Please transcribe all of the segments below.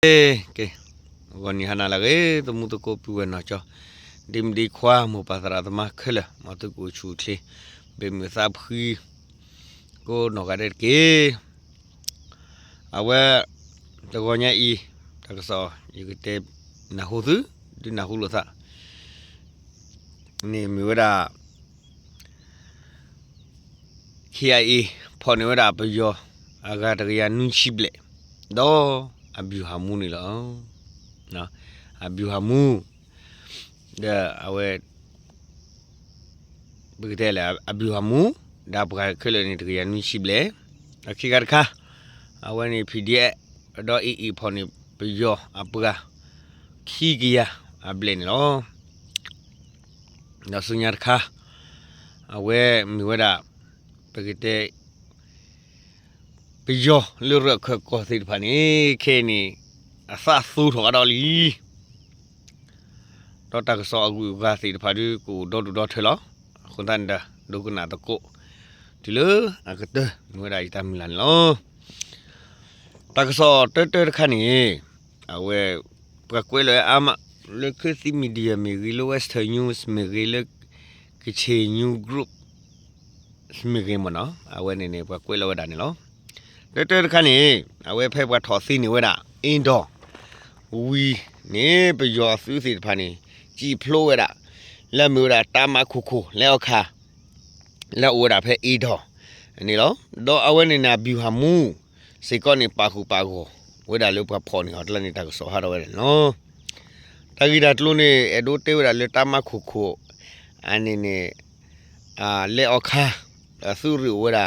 ke wani hana la ge to mu to ko pu wa na cho dim di khwa mu pa sara ta ma khela ma to ko chu the be mi sa phi ko no ga de ke awe to go nya i ta ko so yu ke te na hu tu di na hu lo sa ni mi wa da KIA ဖော်နေဝတာပယောအဂါတကရနုချိ ပလက်တော့အဘျူဟာမူနေလောနော်အဘျူဟာမူဒါအဝဲဘဂတဲ့လေအဘျူဟာမူဒါပကခလနေတကရနုချိပလက်အခီကခါအဝဲနေ PDF တော့အီအီဖော်နေပယောအပကခီကရအဘလနေလောနော်ဆုညာခါအဝဲမြဝတာ ပကတဲ့ပယောလူရခကောသိဖာနေခဲနေအသသူထော်တော်လီတော့တကဆောအကူကသိဖာဒီကိုတော့တော့ထဲလောခွန်တန်ဒါဒုကနာတကိုဒီလိုအကတနွေရိုက်တမလန်လောတကဆောတတခဏနေအဝဲပကွဲလေအမလေခစီမီဒီယာမီဂီလိုဝက်စတာနျူးစ်မီဂီလေကချေနျူးဂရုပ်စမီဂီမနော်အဝဲနေနေပကွဲလောဒါနေလော တဲတဲခါနေအဝဲဖဲဘွားထော်စီနေဝဲတာအင်းတော့ဝီနေပယောဆူးစီဖာနေကြည်ဖလိုးဝဲတာလက်မျိုးတာတာမခုခုလက်အခါလက်ဝဲတာဖဲအီတော့အနေလောတော့အဝဲနေနာဘီဟာမူစေကောနေပါခုပါကိုဝဲတာလို့ပဖော်နေဟောတလနေတာကိုစောဟာတော့ဝဲနော်တဂီတာတလို့နေအဒိုတေဝဲတာလေတာမခုခုအနေနေအာလက်အခါအဆူရဝဲတာ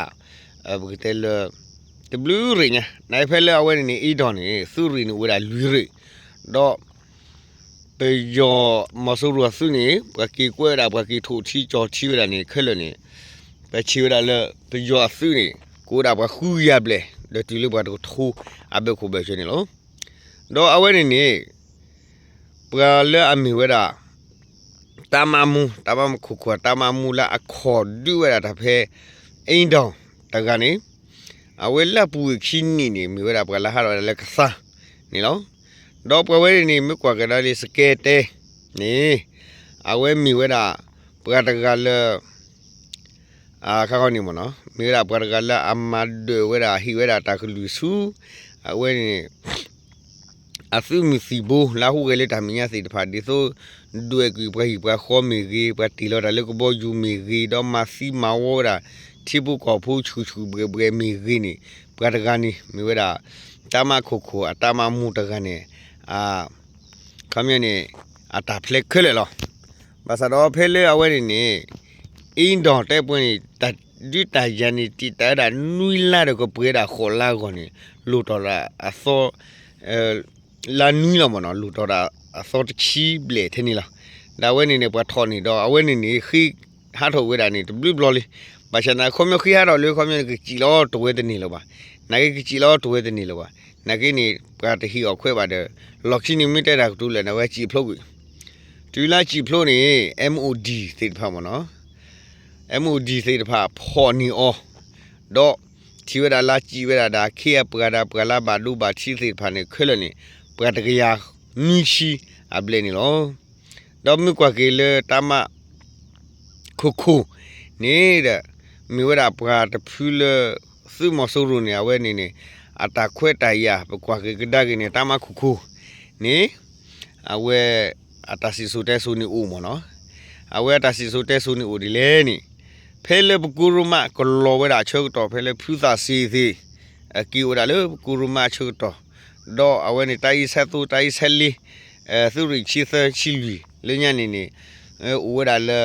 အဘကတဲလ the blue ring နိုင်ဖဲလဲအဝဲနေအီဒွန်နေသူရီနေဝဲတာလူရီတော့ပေယောမဆူရဆုနေဘကီကွဲတာဘကီထိုချီကြောချီရနေခက်လနေပဲချီရလဲပေယောဆုနေကိုတာဘခူရပလေဒတူလဘတော့ထူအဘခုပဲချနေလို့တော့အဝဲနေနေပကလဲအမီဝဲတာတမမူတမမခုခွာတမမူလာအခေါ်ဒူဝဲတာတဖဲအိမ်တောင်တကနေ အဝဲလက်ပူခင်းနေနေမြဝရပကလာဟာရလက်ခစာနေလောတော့ပဝဲနေမြကွာကဒါလေးစကဲတဲနေအဝဲမြဝရပကတကလအာခါကောနေမနော်မြဝရပကတကလအမတ်ဒဝရဟိဝရတာကလူစုအဝဲနေအ စုမစီဘူလာဟုကလေးတမညာစီတဖာဒီဆိုဒွေကူပဟိပခေါ်မီကြီးပတီလောတာလေကဘောယူမီကြီးတော့မစီမဝရာတိပုကောဖူချူချူဘရေဘရေမီဂီနီပကတကနီမီဝရာတမခုခုအတမမှုတကနေအာခမယနေအတာဖလက်ခလေလောဘာသာတော့ဖဲလေအဝဲနေအင်းတော်တဲ့ပွင့်တဒီတယန်နီတီတာဒါနွီလာတော့ကပွေတာခေါ်လာကောနေလူတော်လာအစောအဲလာနွီလာမနော်လူတော်တာအစောတချီဘလေထနေလားဒါဝဲနေနေပွားထော်နေတော့အဝဲနေနေခိဟာထော်ဝဲတာနေဘလူးဘလော်လေး ဘာချနာခွန်မြခိရတော့လေခွန်မြကကြည်လောတဝဲတနေလောပါနာကေကြည်လောတဝဲတနေလောပါနာကေနေကတဟီအခွဲပါတယ်လော်ချီနီမီတက်တာတူလဲနဝဲကြည်ဖလို့တူလာကြည်ဖလို့နေ MOD သိတဖာမနော် MOD သိတဖာဖော်နီအောတော့ချီဝဒါလာကြည်ဝဒါဒါခေပကဒါပကလာဘာလူဘာချီသိတဖာနေခွဲလနေပကတကရမီရှိအဘလေနေလောတော့မြကွာကေလေတမခုခုနေတဲ့ မိဝရပကာတဖူးလသုမဆိုးရနေအဝဲနေနေအတာခွဲတိုင်ရပကွာကကဒါကနေတမခုခုနေအဝဲအတာစီဆိုတဲဆိုနေဦးမနော်အဝဲအတာစီဆိုတဲဆိုနေဦးဒီလဲနေဖဲလေပကူရမကလောဝဲတာချုပ်တော့ဖဲလေဖူးသာစီသေးအကီဝဒါလေပကူရမချုပ်တော့တော့အဝဲနေတိုင်ဆက်သူတိုင်ဆက်လီအဲသူရီချီသချီလီလညနေနေအဲဦးဝဒါလေ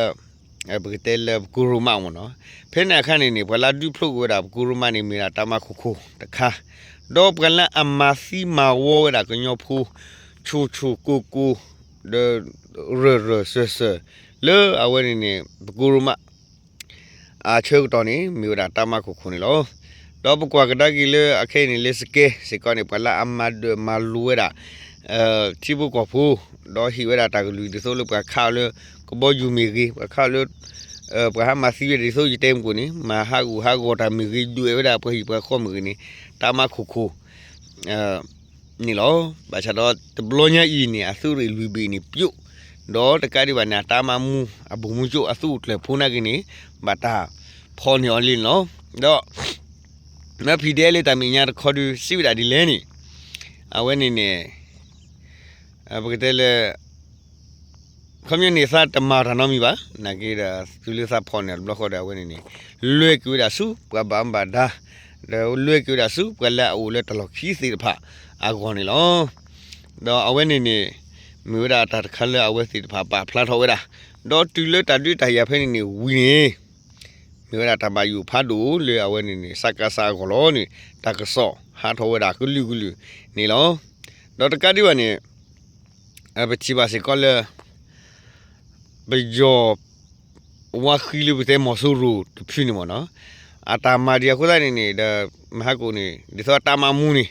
အဲဘကတဲလေကူရမမနော် ဖဲနေခန့်နေနေဘလာဒူဖလုတ်ဝဒါကူရမနေမီတာတမခုခုတခါတော့ပကလအမစီမဝဝဒါကညောဖူချူချူကူကူဒရရဆဆလေအဝနေနေကူရမအာချေတော်နေမီတာတမခုခုနေလောတော့ပကွာကဒါကီလေအခဲနေလေစကေစကောနေပလာအမဒမလူဝဒါအဲတိဘကောဖူတော့ဟီဝဒါတာကလူဒီဆိုလို့ပခါလေကဘောယူမီကြီးပခါလေ paha masiri de so jitem ko ni ma hagu hagu ta mi gi du e da pahi pa khom gi ni ta ma khu khu ni lo ba cha do te blonya i ni asuri lui bi ni pyu do ta ka di ba na ta ma mu abu mu jo asu tle phuna gi ni ba ta phon yo lin lo do na phi de le ta mi nya kho du si da di le ni a we ni ni a ba ke le ခေါ်သူစီဝဒါဒီလဲနေအဝဲနေနေအဘကတဲ့လေခမင်းနေစားတမာရနော်မီပါနာကေရာသူလေးစားဖော်နေဘလခေါ်တာဝဲနေနေလွဲကူဒါစုပဘမ်ဘာဒါလွဲကူဒါစုပလာအိုလေတလခီစီဖာအကောနေလောတော့အဝဲနေနေမြို့ရာတခါလဲအဝဲစီဖာပါဖလာထောဝဲတာတော့တူလေတတူတရဖဲနေနေဝီနေမြို့ရာတမယူဖာဒူလေအဝဲနေနေစကားစာကောလောနေတကဆောဟာထောဝဲတာကုလူကုလူနေလောတော့တကတိဝနေအပချိပါစေကောလေ ဘယောဝါခီလူတဲ့မဆူရူတဖြစ်နေမနော်အတာမာဒီယခုတိုင်းနေဒမဟာကိုနေဒီသောတာမမူနေ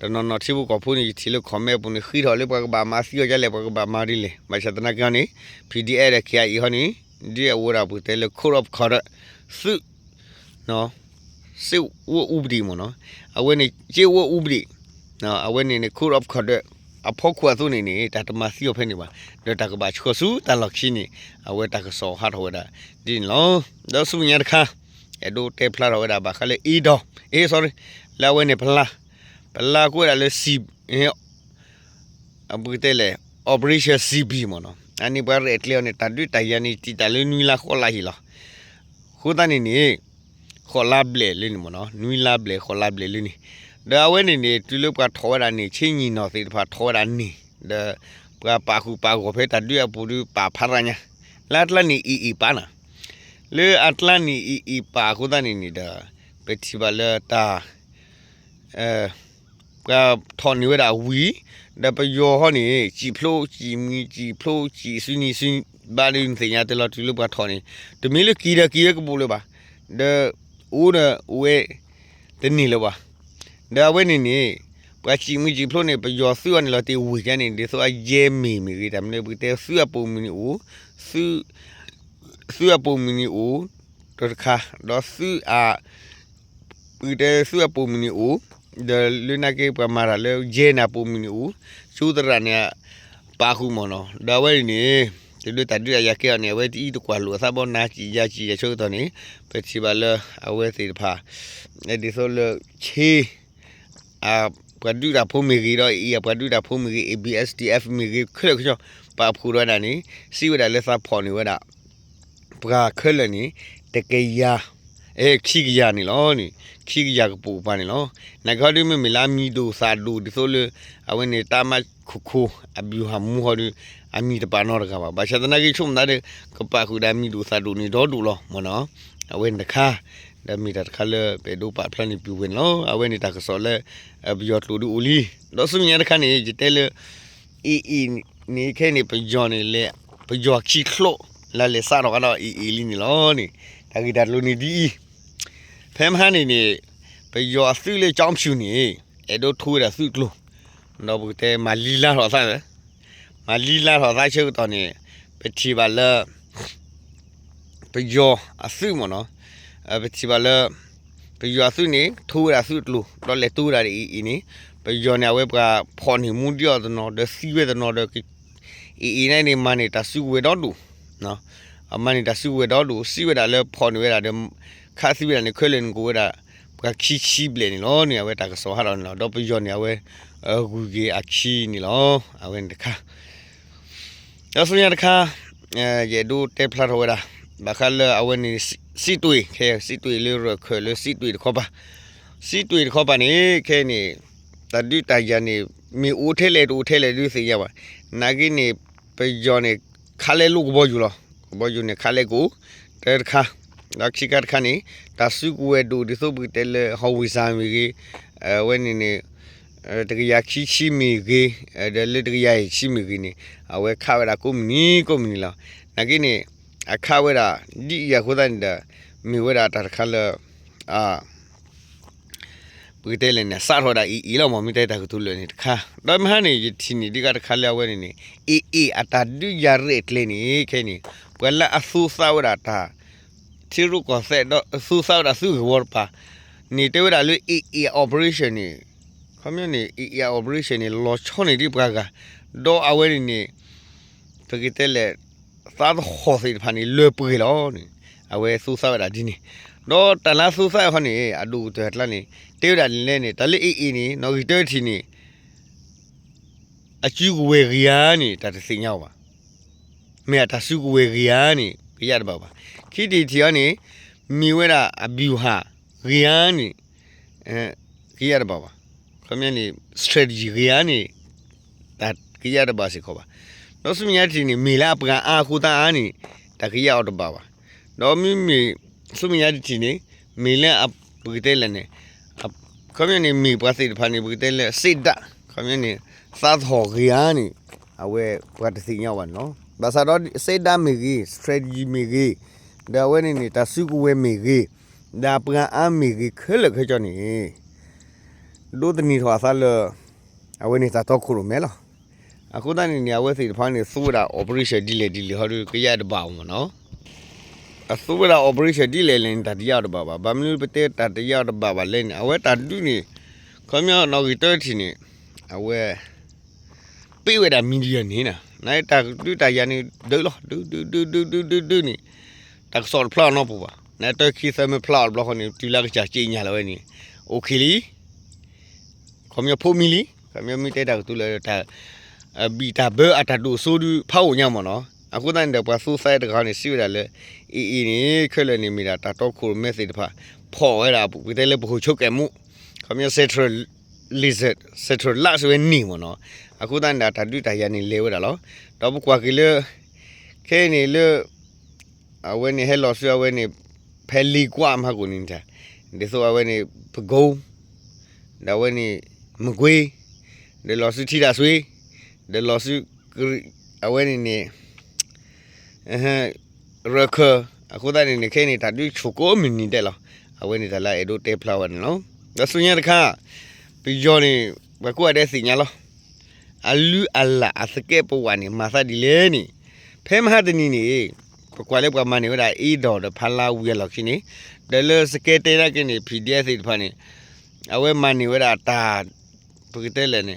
တနော်နော်ချိဘကဖုန်ကြီးချီလို့ခမဲပုန်ခီတော်လေးပကဘာမာစီရကြလေပကဘာမာရီလေမချတနာကနေ PDF ရခိုင်ဟောနီဒီအဝရဘူးတဲလခိုရပ်ခရစုနော်စုဝဥပဒီမနော်အဝဲနေကျေဝဥပဒီနော်အဝဲနေနေခိုရပ်ခရ အဖို့ခွာသူနေနေတာတမစီရဖဲနေပါဒတကဘာချောစုတလောက်ရှိနေအဝဲတကဆောဟာထောဒါဒီလောတော့စုညာတခါအဲ့ဒိုတေဖလာရောဒါဘာခလေအီဒိုအေး sorry လာဝဲနေဖလာဖလာကိုရလေစီအဘူတဲလေ operation cb မနော်အနိဘာရက်လျောနေတတ်တရနီတီတလနွီလာခေါ်လာဟီလာခုတနေနေခေါ်လာဘလေလင်းမနော်နွီလာဘလေခေါ်လာဘလေလင်း ဒါဝဲနေနေတူလုကထောရနေချင်းညီနော်စေတဖာထောရနေဒါပပါခုပါကိုဖဲတတ်ရပူပါဖရညာလာတလနီအီအီပါနာလေအတလနီအီအီပါခုတနေနေတာပတိပါလာတာအဲကထော်နေဝတာဝီဒါပယောဟောနေကြည်ဖလို့ကြည်မီကြည်ဖလို့ကြည်စနီစင်ဘာလင်းစညာတလတူလဘထော်နေတမီလကီရကီရကပူလပါဒါဦးရဝဲတနီလပါ ဒါဝဲနေနေပကချီမီကြည်ဖလို့နေပယောဆူရနေလတေဝီကနေဒီဆိုအရဲမီမီဒါမနေဘူးတဲဆူရပုံမီနီဦးဆူဆူရပုံမီနီဦးတခါတော့ဆူအာဒီတဲဆူရပုံမီနီဦး de luna ke pamara le jena pu mini u sudra ne pa khu mo no da we ni de lu ta du ya ke ne we ti to kwa lu sa bo na chi ya chi ya chu to ni pe chi ba le a we si pha ne di so le chi a pa du da phu mi gi do i pa du da phu mi gi absdf mi gi khre khyo pa phu ro da ni si we da le sa pho ni we da pra khle ni te ke ya အဲခိကရနေလောနိခိကရကပူပါနေလောနဂါဒီမမလာမီဒိုစာဒူဒီဆိုလေအဝနေတာမခုခုအဘီဟာမူဟောဒီအမီတပါနောကပါဘာချဒနာကိချုံနာတဲ့ကပခုဒါမီဒိုစာဒူနီဒေါ်ဒူလောမနောအဝနခါ ဒါမီတခါလေပေဒိုပါဖလန်ပြူဝင်လောအဝနေတာကစောလေအဘီယောတလူဒူဦးလီဒေါ်စုမြရခါနေဂျတဲလေအီအီနေခဲနေပဂျော်နေလေပဂျော်ခီခလိုလာလေစာတော့ကတော့အီအီလီနီလောနိဒါဂီဒါလူနီဒီဖမ်ဟန်နေနေပယောအစုလေကြောင်းဖြူနေအဲ့တို့ထိုးရစုကလို့တော့ဘူးတဲ့မလီလာတော့ဆိုင်မလီလာတော့ဆိုင်ချုပ်တော့နေပတိပါလပယောအစုမနော်အ ပတိပါလပယောအစုနေထိုးရစုကလို့တော့လေတိုးရတယ်အီနေပယောနေဝဲကဖော်နေမှုတရတော့တဲ့စီဝဲတော့တော့အီအီနေနေမနေတာစုဝဲတော့တူနော်အမနီတဆူဝဲတော့လို့စီဝဲတာလဲဖော်နေရတာခါစီဝဲတာနေခွဲလင်ကိုဝဲတာပကခီချီဘလေနေလောနေဝဲတာကစောဟာတော့နော်တော့ပြောနေဝဲအဂူကြီးအချီနေလောအဝဲတခါတော့ဆိုရတခါအဲရေဒိုတေဖလာဝဲတာဘခါလအဝဲနေ စီတွေခဲစီတွေလေရခွဲလေစီတွေခေါ်ပါစီတွေခေါ်ပါနေခဲနေတတိတရနေမြေဦးထဲလေတူထဲလေလူစီရပါနာဂိနေပြောနေခါလေလူကဘောယူလောဘောယူနေခါလေကိုတဲခါလက်ချိကတ်ခါနေတဆုကွေဒူဒီဆိုဘတဲလေဟောဝီဆာမီကြီးအဲဝဲနေနေတကရခီချီမီကြီးအဲလေတကရချီမီကြီးနေအဝဲခါဝဲတာကိုမနီကိုမနီလာနကိနေ အခါဝဲတာဒီရခိုးတဲ့မီဝဲတာတခါလေအာပူတဲလေနဲ့စားထော်တာအီအီလောက်မမိတဲ့တာကတူလေနေတခါတော့မဟနေတီနီဒီကတခါလျဝဲနေနေအီအီအတာဒူရရက်လေနေခဲနေဘွယ်လာအဆူဆောက်တာတာတီရုကောဆက်တော့အဆူဆောက်တာစုဝေါ်ပါနေတဲ့ဝဲတာလူအီအီ operation နေခမနေအီယာ operation နေလောချောနေဒီပကတော့အဝဲနေတကယ်တဲ့လေ သာခေါ်စီဖာနေလွပွေလောနေအဝဲစူးစားရတာဒီနေတော့တလားစူးစားရခနေအတူတဲ့လှနေတေးရလဲနေတလေးအီအီနေနော်ဒီတဲ့ထီနေအကျူဝေရီယာနေတတစင်ရောက်ပါမေတဆုဝေရီယာနေကြရပါပါခိတီတီကနေမိဝဲတာအဘီဟာရီယာနေအဲကြရပါပါခမနေ strategy ကရနေဒါကရတဲ့ပါစီခေါ်ပါတော့စမြတ်တီနေမေလာပကအာခုတာအာနေတကရအော်တပါပါတော့မိမိစမြတ်တီနေမေလာအပ ကတဲ့လည်းနေခမနေမိပါစီဖာနေပကတဲ့လည်းစစ်တာခမနေသာသောကရနေအဝဲပကတစီရောက်ပါနော်ဘာသာတော့စစ်တာမေကြီး strategy မေကြီးဒါဝဲနေတဆုကဝဲမေကြီးဒါပကအာမေကြီးခဲလခဲကြောနေဒုဒနီထွာဆာလအဝနေသာတော့ခုလိုမဲလား အခုတန်းနေအဝဲစီဖားနေစူရာ operation ဒီလေဒီလေဟောရကရတဲ့ပါအောင်နော်အစူရာ operation ဒီလေလင်းတတရားတော့ပါပါဘာမလို့ပတဲ့တတရားတော့ပါပါလဲအဝဲတတူနေခမရနော်ကြီးတော်ချီနေအဝဲပြေးဝဲတာမီဒီယာနေနာနိုင်တာတူတရနေဒလောဒူဒူဒူဒူဒူဒူဒူနေတက်ဆော့ဖလောက်နော်ပူပါနိုင်တော့ခီဆမဖလောက်ဘလောက်နေတူလာကချာချီညာလောနေโอเคလီ ခမဖိုမီလီခမမီတဲတာတူလဲတာ အဘီတာဘအတာဒူဆိုဒူဖောက်ညမနော်အခုတန်တဲ့ပဆူဆိုင်တကနေစီရလဲအီအီနေခွလဲနေမိတာတာတော့ခိုမက်ဆေ့တဖာဖော်ရတာပူတဲလဲဘခုချုပ်ကဲမှုခမစက်ထရလီဇက်စက်ထရလာဆိုနေမနော်အခုတန်တာတာဒူတာရနေလေဝတာလောတော့ဘကွာကီလေခဲနေလေအဝဲနေဟဲလော်ဆွေအဝဲနေဖဲလီကွာမဟာကိုနေတာဒီဆိုအဝဲနေပကုံးဒါဝဲနေမကွေးဒေလော်စုထီတာဆွေ ဒေလော်စုအဝဲနေနေအဟရခအခုတည်းနေခဲနေတာဒီချိုကိုမီနီတယ်လားအဝဲနေတာလာအဒိုတေဖလာဝန်နော်ဒါဆိုရင်တခါပြီးကြောနေဘကွာတဲ့စီညာလားအလူအလာအစကေပဝနီမာသဒီလေနီဖဲမဟာတနီနီကွာလေကွာမနေဝဒါအီဒေါ်ဖလာဝီလောက်ရှိနေတယ်လစကေတေရကနေ PDF စီဖာနေအဝဲမနေဝဒါတာပကတဲ့လည်းနေ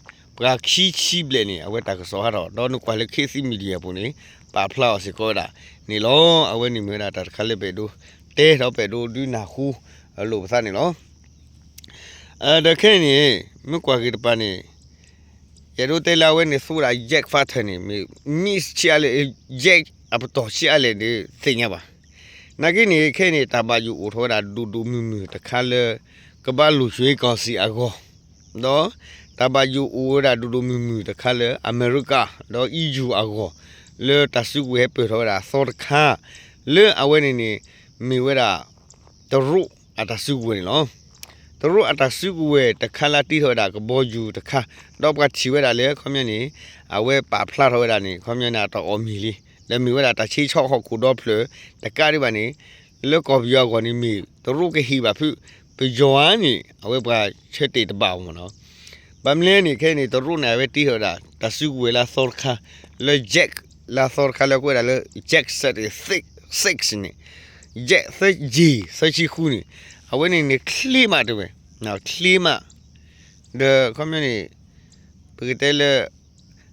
က်ဖတ်တယ်နေခိဘေအဂျက်ဖတ်တယ်နေခိဘေဒါအဝဲနေဘာဝဒါစီဝဒါပကမလေလောဝါဆုမျိုးနေနေလစကဲတဲ့ပူနေဘာစီဝဒါပကညောနေခဲလနေပကခီချီဘလနေအဝဲတကစောဟာတော့တော့နကွာလေခေစီမီဒီယာပုံနေပါဖလောက်စီကောတာနေလောအဝဲနေမြတာတခါလေပဲတို့တဲတော့ပဲတို့ဒီနာခူအလို့ပစနေလောအဲတခဲနေမကွာကေတပနေရတို့တဲလာဝဲနေဆိုရာဂျက်ဖတ်နေမီမစ်ချာလေဂျက်အပတော်ချာလေဒီစင်ရပါနာကိနေခဲနေတာပါယူအိုထောတာဒူဒူမြူမြူတခါလေကဘာလူရွှေကောစီအကောတော့ တဘာယူအိုရာဒူဒူမီမီတခါလေအမေရိကတော့ EU အကောလေတဆုဝဲပြေတော့တာစောတခါလေအဝဲနေနေမီဝဲတာတရုအတဆုဝဲနော်တရုအတဆုဝဲတခါလာတိထောတာကဘောယူတခါတော့ကချီဝဲတာလေခမနေအဝဲပါဖလာထောတာနေခမနာတော့အမီလီလေမီဝဲတာတချီချောက်ဟောက်ကိုတော့ဖလတကားရီပါနေလေကော်ဘီယောကောနေမီတရုကဟီပါဖုပဂျွာနီအဝဲပါချက်တေတပါအောင်နော် bamleni keni to runa ve ti hoda ta sugu la sorka le jack la sorka le kwera le jack set is six six ni jack se g se chi khu ni aweni ni klima to be now klima the community pagitele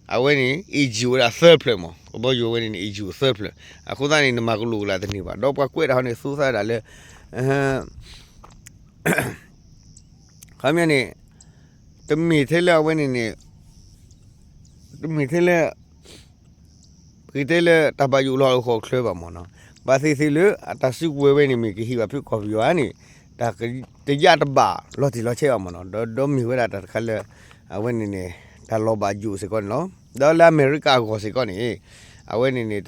aweni eg ora third play mo bo yo weni ni eg third play akhuda ni ma ku lu la tani ba do pa kwera ha ni su sa da le eh ခမနေတမီထဲလာဝနေ နေတမီထဲလာပိတဲလာတဘယူလောခေါ်ခလပါမနော်ဘာစီစီလအတဆုဝဲဝဲနေမီကဟိပါဖြစ်ခေါ်ပြောအနေဒါကတရတပါလော်တီလော်ချေအောင်မနော်ဒေါ်ဒေါ်မီဝဲတာတခါလဲအဝဲနေနေဒါလောဘာဂျူစကောနော်ဒေါ်လာအမေရိကကိုစကောနေအဝဲနေနေ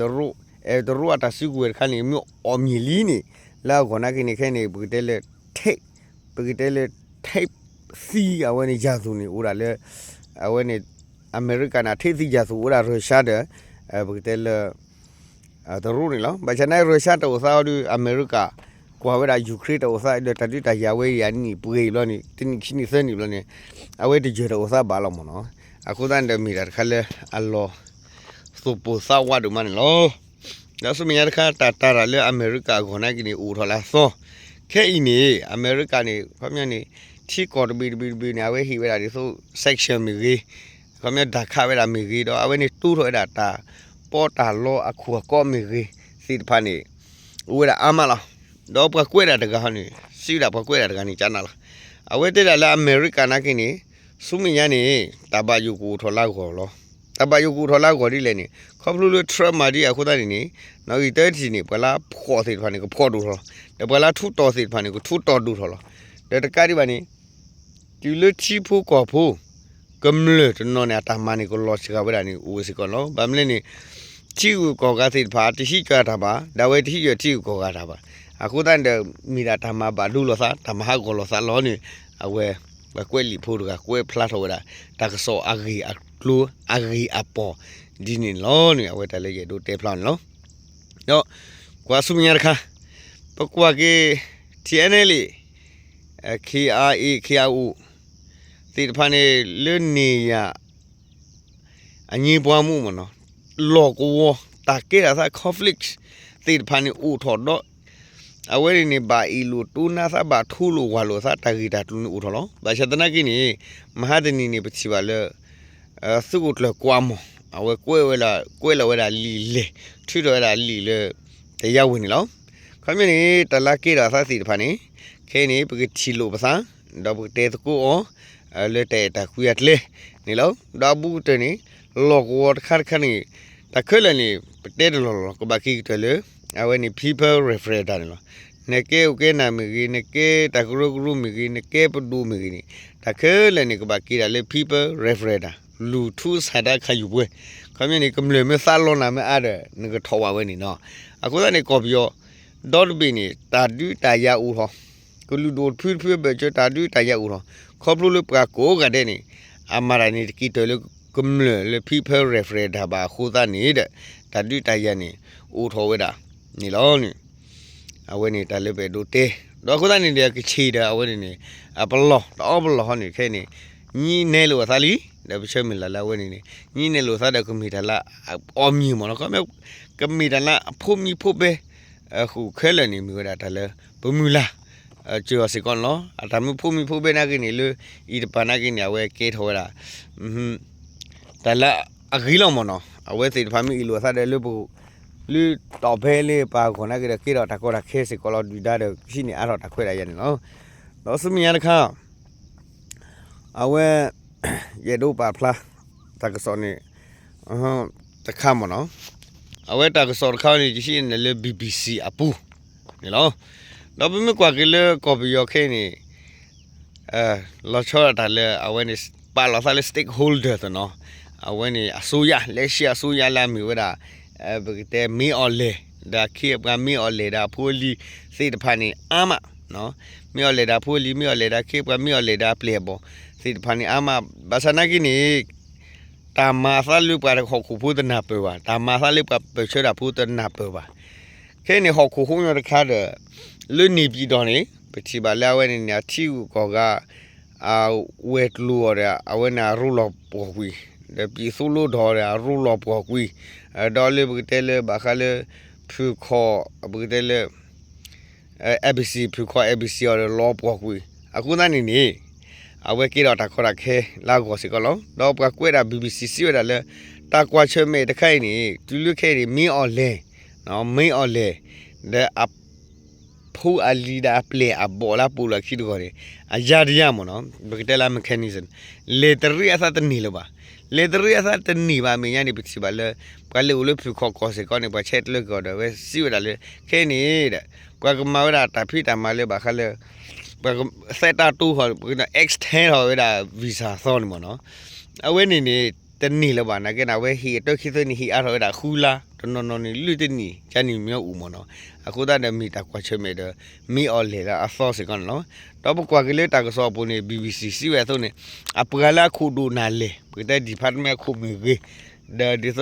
တို့အဲတို့အတဆုဝဲခါနေမြို့အမီလီနေလာခေါနာကိနေခဲနေပိတဲလာထိတ်ပိတဲလာထိတ်စီအဝဲနေကြစုနေဦးတာလဲအဝဲနေအမေရိကန်နာထေးစီကြဆိုရာရုရှားတဲ့အဲဘကတဲလအဲတရူနီလောဘာချနိုင်ရုရှားတော့စာရီအမေရိကကွာဝဲတာယူကရိန်းတော့စာတဲ့တတိတရဝဲရနီပွေလောနီတင်းခိနီစနီလောနီအဝဲတကြတော့စာဘာလောမနော်အခုတန်တမီရခလဲအလောစပူစာဝါဒမန်လောဒါဆိုမြရခတာတာရလေအမေရိကကိုနိုင်ကိနေဦးထော်လာသောခဲအင်းနေအမေရိကနေဖမ်းမြနေ တီကော်ဘီဘီဘီနာဝဲဟိဝဲဒါဒီဆို section မီကြီးကမြဒခဝဲဒါမီကြီးတော့အဝဲနေတူးထွေဒါတာပေါ်တာလောအခုကောမီကြီးစီတဖာနေဝဲဒါအမလာတော့ပကွဲဒါတကဟနေစီဒါပကွဲဒါတကနေချာနာလာအဝဲတက်ဒါလာအမေရိကန်နာကိနေစုမညာနေတာပါယူကိုထော်လောက်ကောလောအပယုကူထော်လာကိုဒီလည်းနေခေါပလူလူထရမာဒီအခုတည်းနေနောက်ဒီတဲတီနေပလာဖော်စီဖာနေကိုဖော်တူထော်တပလာထူတော်စီဖာနေကိုထူတော်တူထော်လောတတကရီပါနေ ဒီလချီဖို့ကောဖို့ကမ္လတနော်နေတာမနီကိုလောချကဝရနီဦးစီကောလောဗမ်လနေချီကိုကောကသိဖာတရှိကတာပါဒါဝဲတရှိရချီကိုကောကတာပါအခုတန်တမီတာဓမ္မပါလူလောသာဓမ္မဟာကိုလောသာလောနေအဝဲဘကွဲလီဖို့ကကွဲဖလာထောတာတကဆောအဂီအကလူအဂီအပေါ်ဒီနေလောနေအဝဲတလေးရတို့တေဖလန်လောတော့ကွာဆုမရခါပကွာကေ TNL KRA KRU တိတဖာနေလွနေရအငြင်းပွားမှုမနော်လော်ကိုတာကေရသာ conflict တိတဖာနေဥထော်တော့အဝဲနေပါအီလိုတူနာသဘာထူလိုဝါလိုသာတာဂီတာတူနဥထော်လောဘာချတနာကိနေမဟာဒနီနေပချီပါလေအစုကုတ်လကွာမအဝဲကွဲဝဲလာကွဲလဝဲလာလီလေထူတော်လာလီလေတရားဝင်နေလောခမင်းနေတလာကေရာသာစီတဖာနေခဲနေပကချီလိုပစာတော့ပတေတကူအော le te ta kuyat le ni lo da bu te ni lo ko khat khat ni ta khele ni te de lo lo ko ba ki te le a we ni people refer da ni lo ne ke u ke na mi gi ne ke ta gru gru mi gi ne ke pu du mi gi ni ta khele ni ko ba ki da le people refer da lu thu sa da kha yu bwe ခမင်းနေကမလေမဆာလောနာမအားတဲ့ငကထောဝဝဲနေနော်အခုကနေကော်ပြီးတော့ဒေါ်ဘီနေတာဒူတာယာဦးဟောကလူဒိုဖွေးဖွေးပဲချတာဒူတာယာဦးဟော ခေါပလူလပကကိုကတဲ့နေအမရာနေကီတလကမလလေ people refer ဒါပါခိုးသားနေတဲ့တာဒူတာယာနေဦးထောဝဲတာနေလောနေအဝဲနေတာလည်းပဲဒိုတေတော့ခိုးသားနေတဲ့ကချီတာအဝဲနေအပလောတော့ဘလောဟောနေခဲနေညီနေလို့သာလီဒါပချက်မလာလာဝဲနေနေညီနေလို့သာတဲ့ကွန်ပျူတာလာအော်မြီမနော်ကမဲကွန်ပျူတာလာဖို့မီဖို့ပဲအခုခဲလနေမျိုးတာဒါလည်းဘမူလာအ ကျော်စကောနော်အတမှုဖို့မီဖို့ပဲနာကိနေလို့ဤတပနာကိနေအဝဲကေထောတာဟွန်းဒါလာအဂီလောမနော်အဝဲစိတဖာမီအီလိုသာတဲ့လို့ဘူးလူတော့ဘဲလေးပါခေါနာကြတဲ့ကေတော့တကောတာခဲစကောလောဒီဒါတဲ့ရှိနေအတော့တခွဲရရနေနော်တော့စမီရခါအဝဲရေဒိုပါဖလားတကစောနေအဟမ်တခါမနော်အဝဲတကစောခါနေရှိနေလေ BBC အပူနေလို့ တော့ဘယ်မကွာကလေးကော်ပီယောခဲနေအဲလောချောတာလေအဝဲနေပါလောသလေ stakeholder တနော်အဝဲနေအစိုးရလက်ရှိအစိုးရလာမီဝဒါအဲဘကတဲ့မီအော်လေဒါခိကမီအော်လေဒါဖိုလီစိတ်တဖာနေအာမနော်မီအော်လေဒါဖိုလီမီအော်လေဒါခိကမီအော်လေဒါပလေဘောစိတ်ဖာနီအာမဘာစနာကိနီတာမာသလူပါရခခုဖုဒနာပေဝတာမာသလူပါပချရာဖုဒနာပေဝခဲနေခခုခုညရခါဒ လူနီပြီတော်နေပတိပါလာဝဲနေညာတီကိုကအာဝက်လူရအဝနာရူလောပေါ်ကွီဒပီဆူလိုဒေါ်ရရူလောပေါ်ကွီဒေါ်လေဘကတဲလေဘာခလေဖူခေါ်ဘကတဲလေ ABC ဖူခေါ် ABC ရလောပေါ်ကွီအခုနာနေနေအဝဲကေတော့တာခေါ်ရခဲလာကိုစီကလောတော့ပကွဲတာ BBC စီရလေတာကွာချမဲတခိုင်နေတူလူခဲနေမင်းအော်လဲနော်မင်းအော်လဲတဲ့အ ဖူအလီဒါပလေအဘောလာပူလာခိဒကိုရအယာဒီယာမနော်ဘကတလာမက်ခနီဇမ်လေတရီအသတ်နီလောပါလေတရီအသတ်နီပါမင်းညာနေပစီပါလေပကလေဦးလို့ဖူခေါ်ခေါ်စေကောနေပါချက်လို့ကောတော့ဝဲစီရလေခဲနေတဲ့ကွာကမာဝရတာဖိတာမလေးပါခလေဘယ်ဆက်တာတူဟောဘယ် extend ဟောရတာ visa သောနေမနော်အဝဲနေနေ တနီလဘာနာကေနာဝဲဟီတော့ခိသနီဟီအားရတာခူလာတနော်နော်နီလူတနီချန်နီမြောက်ဦးမနော်အခုတည်းမီတာကွာချမေတဲ့မီအော်လေကအဆောစကန်နော်တော့ဘကွာကလေးတာကဆောပုန်နေ BBC စီဝဲသုံးနေအပကလာခုဒူနာလေပကတဲ့ department ခုမီဂေ the this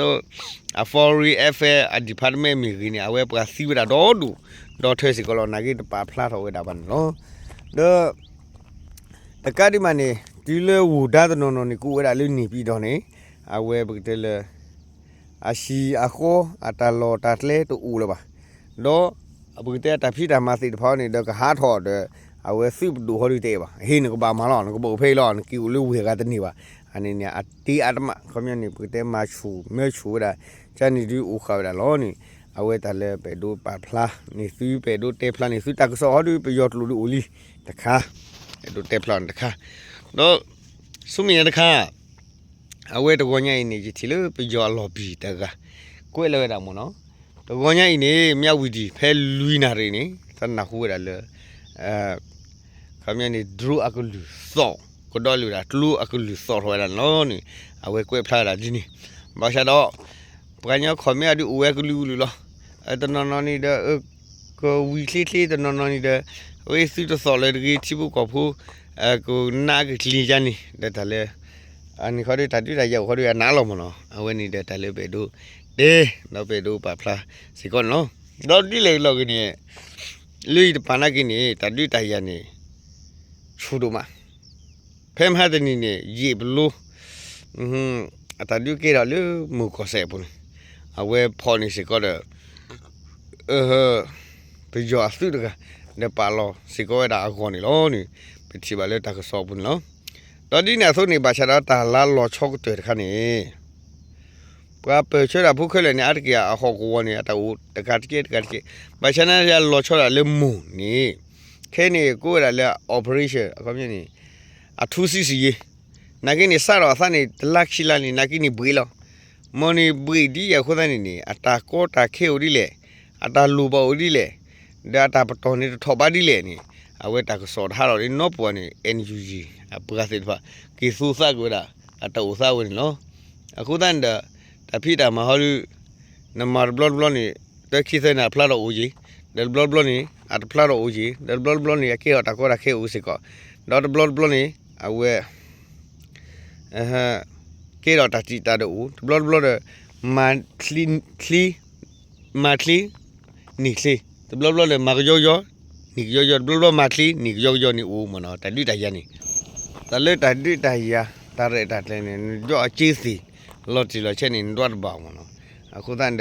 a foreign affair a department မီဂီနေအဝဲပကစီဝဲတာတော့ဒူတော့ထဲစီကလောနာဂီတပါဖလာတော့ဝဲတာပါနော်တော့တကတိမနေဒီလေဝူဒါတနော်နော်နီကူဝဲတာလေးနေပြီးတော့နေ အဝဲပကတဲ့လေအရှိအခေါ်အတလောတတ်လေတူဦးလပါတော့အပကတဲ့တဖိတာမစီတဖောင်းနေတော့ကဟာထော်တဲ့အဝဲစုဒူဟောရီတေးပါဟင်းကဘာမလောနကဘဖေးလောနကီလူဝေကတနေပါအနေနဲ့အတီအတမခမနီပကတဲ့မချူမဲချူတာချန်နီဒီဦးခါရလောနီ အဝဲတလဲပေဒိုပါဖလာနေစုပေဒိုတေဖလာနေစုတကဆောဟောဒီပယောတလူလူဦးလီတခါပေဒိုတေဖလာတခါတော့စုမီတခါအဝဲတကောညိုင်နေကြည့်လို့ပယောလော်ဘီတကကိုယ်လဲတာမနော်တကောညိုင်နေမြောက်ဝီဒီဖဲလူနာရင်းနေသနာဟူရလဲအဲခမနီဒရူအကလူသောကိုတော်လူတာတလူအကလူသောထွဲတာနော်နီအဝဲကွဲဖလာတာဒီနီဘာရှာတော့ပကညာခေါ်မြအဒီအဝဲကလူလူလောအဲတနော်နော်နီတဲ့ကိုဝီခလီခလီတနော်နော်နီတဲ့ဝေးစီတဆော်လေဒီချိဘူးကောဖူအဲကိုနာကကလီချန်နီတဲ့တလဲ အနိခေါ်ရတာတိရရောက်ခေါ်ရနားလောမနော်အဝဲနေတဲ့တလဲပဲတို့တေတော့ပဲတို့ပါဖလာစီကောနော်တော့ဒီလေလောကနေလူဒီပနာကင်းနေတာတိတရနေချူတို့မှာဖဲမဟာတနီနေရေဘလို့อืม အတဒုကေရလူမူကိုဆေပုန်အဝဲဖော်နေစီကောတဲ့အဲဟပြကြောအစုတကနေပါလောစီကောဒါအခေါ်နေလောနေပတိပါလေတကဆောပုန်လောတော်ဒီနေဆိုနေပါချာတာလာလောချောကတဲ့ခါနေပွားပချရာဖုခလေနေအတကရအခေါ်ကိုနေအတူတကတ်ကေတကတ်ကေဘာချနာရလောချောရလေမူနေခဲနေကိုရလေ operation အကောမြင်နေအထူးစီစီရေးနာကိနေစရောသနေတလက်ရှိလာနေနာကိနေဘွေးလောမော်နီဘွေဒီရခုဒနေနေအတာကောတာခေဦးဒီလေအတာလူပေါ်ဒီလေဒါတာပတော်နေထောပါဒီလေနေ အဝဲတာကစောထားတော့ဒီနော့ပေါ်နေ NUG အပကစစ်ဖာကေဆူဆာကွာအတူဆာဝင်လောအခုတန်တတဖိတာမဟောလူနမဘလော့ဘလော့နေတခိစနာဖလာတော့ဦးကြီးဒယ်ဘလော့ဘလော့နေအတဖ လာတော့ဦးကြီးဒယ်ဘလော့ဘလော့နေကေတာကောတာခေဦးစစ်ကောဒေါ်ဘလော့ဘလော့နေအဝဲအဟကေတော့တတိတာတော့ဘလော့ဘလော့မန်ခလီခလီမခလီနီခလီဘလော့ဘလော့လေမကြောယောနီကြောယောဘလော့ဘလော့မခလီနီကြောယောနီဦးမနော်တတိတရနီတလေတတိတရတရတတလည်းနေကြောအချီစီလော်တီလော်ချက်နေတော့ပါမနော်အခုတန်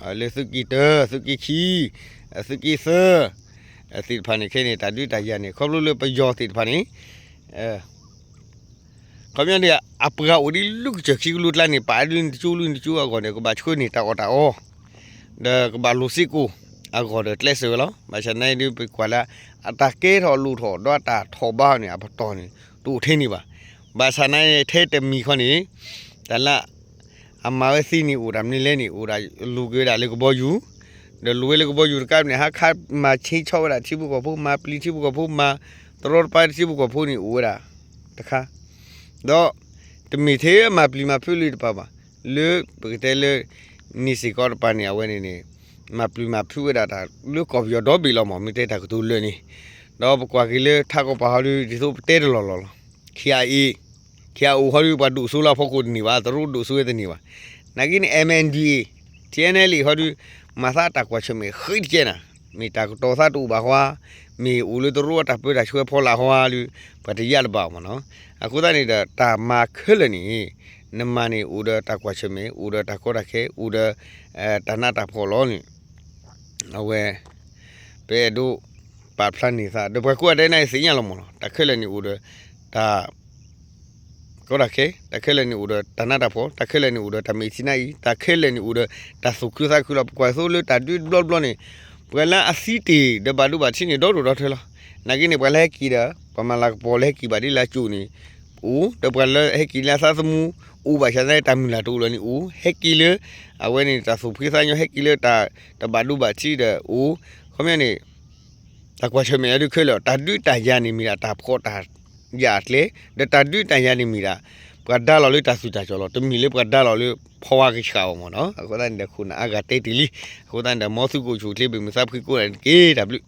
တယ်မျိုးရတာခါလေအဲခမနေမျိုးရတာခါလေတာဘာတီတာဒီမျိုးရတာခါလေတာဆိုလိုပြီးသားတော့ဒူမနေလောအဝဲနေမြလာတခါလေဘယ်တို့ပါဖလားနေပြီးဝဲစီတဖာနေလောတော့မကွာကနာကိနိုင်လေအဝဲနေနေပညောကောလေစုကီတစုကီခီစုကီဆာအစီဖာနေခဲနေတာဒူတရနေခေါလို့လို့ပယောစီတဖာနေအဲကမြန်ဒီအပကဦးဒီလုကချခီလူတလာနေပါဒင်းချူလူချူအကောနေကဘာချွနေတာအော်တာအောဒါကဘာလူစီကိုအကောတဲ့လက်စေလောမချနိုင်ဒီကွာလာအတကေထော်လူထော်တော့တာထော်ပါနေအပတော်နေသူထင်းနေ ပါဘာသာနိုင်ထဲတမီခွနေတလအမဝစီနီဦးရမနီလဲနီဦးရလူကေတာလေကဘောယူဒလူလေကဘောယူကပ်နေဟာခါမချိချောတာချိဘူးကဖို့မပလီချိဘူးကဖို့မတော်ပိုင်ချိဘူးကဖို့နီဦးရတခါတော့တမီသေးမပလီမဖူလီတပါပါလေပကတဲလေနီစီကောပါနေအဝဲနေနေမပလီမဖူရတာလူ ကော်ပြတော့ဘီလောမမီတဲတာကတူလွနေတော့ဘကွာကလေးထကောပါဟာလူဒီဆိုတဲတယ်လောလောခီယာအီခီယာဦးဟာလူပါဒုဆူလာဖို့ကိုနေပါသူတို့ဒုဆူရတဲ့နေပါနဂင်း MNDA TNL ဟာလူမသာတကွာချမေခိတ်ကျနာမီတာတော်သာတူပါဟွာမီဦးလူတို့တာပြေတာချွဲဖောလာဟွာ လောဒါခဲတခဲလည်းနေဦးတော့တနာတာဖို့တခဲလည်းနေဦးတော့တမေစီနိုင်တခဲလည်းနေဦးတော့တဆုကစားခုလကွာဆိုလို့တတွေ့ဘလော့ဘလော့နေပကလာအစီတီဒဘာလူဘာချင်းနေတော့တော့ထဲလားနာကိနေပကလာဟက်ကီတာပမလာပေါ်လဲကီဘာဒီလာချူနေဦးတပကလာဟက်ကီလာစားစမှုဦးဘာရှာတဲ့တမလာတူလို့နေဦးဟက်ကီလေအဝဲနေတဆုဖိဆိုင်ဟက်ကီလေတာတဘာလူဘာချီတဲ့ဦးခမရနေတကွာချမေရခဲလို့တတွေ့တရနေမိတာတဖို့တာ याटले द तादु ताया नि मिरा पगदा लले तासुता चलो तो मिले पगदा लले फवा के छाओ मनो अकोदा ने खुना आगाते तिली अकोदा ने मोसु को छुले बे मसाफी को के डब्ल्यू